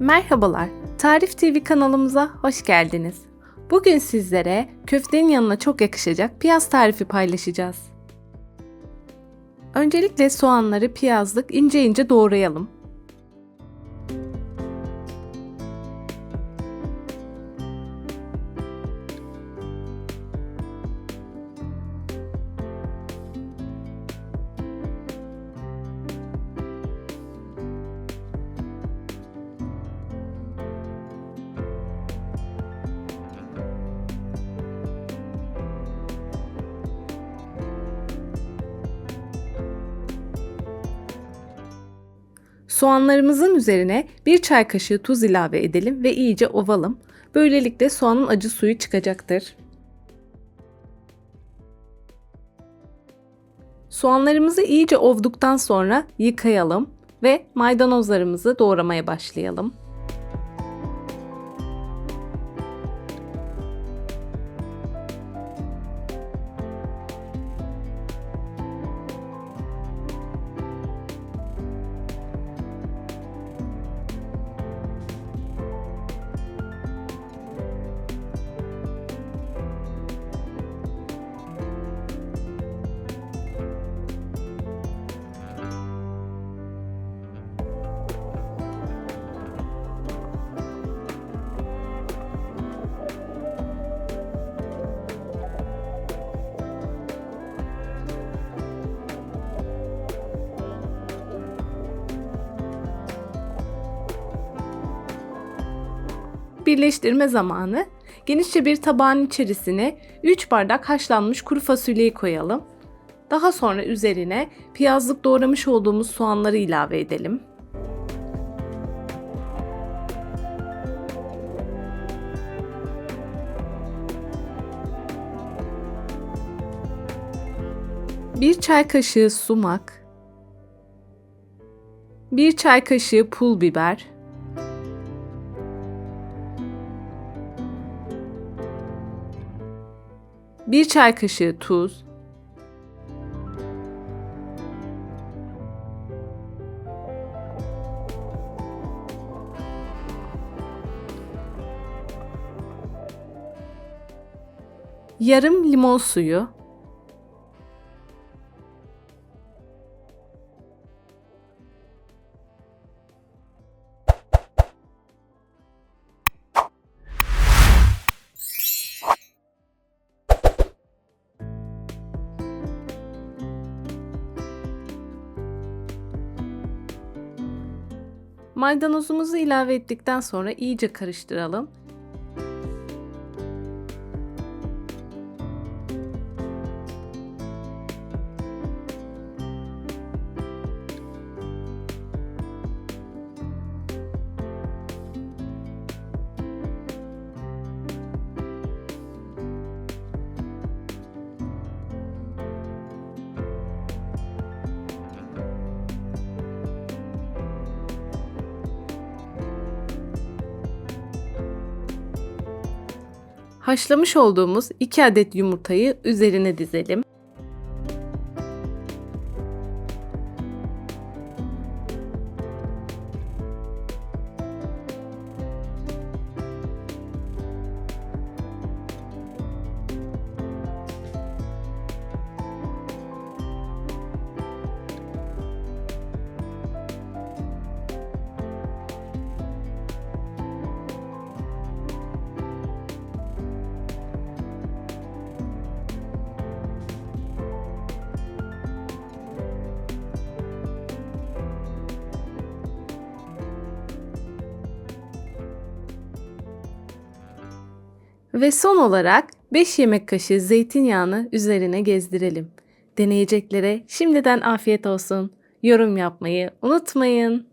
Merhabalar, Tarif TV kanalımıza hoş geldiniz. Bugün sizlere köftenin yanına çok yakışacak piyaz tarifi paylaşacağız. Öncelikle soğanları piyazlık ince ince doğrayalım. Soğanlarımızın üzerine bir çay kaşığı tuz ilave edelim ve iyice ovalım. Böylelikle soğanın acı suyu çıkacaktır. Soğanlarımızı iyice ovduktan sonra yıkayalım ve maydanozlarımızı doğramaya başlayalım. Birleştirme zamanı. Genişçe bir tabağın içerisine 3 bardak haşlanmış kuru fasulyeyi koyalım. Daha sonra üzerine piyazlık doğramış olduğumuz soğanları ilave edelim. Bir çay kaşığı sumak, bir çay kaşığı pul biber, bir çay kaşığı tuz, yarım limon suyu, Maydanozumuzu ilave ettikten sonra iyice karıştıralım. Haşlamış olduğumuz 2 adet yumurtayı üzerine dizelim. Ve son olarak 5 yemek kaşığı zeytinyağını üzerine gezdirelim. Deneyeceklere şimdiden afiyet olsun. Yorum yapmayı unutmayın.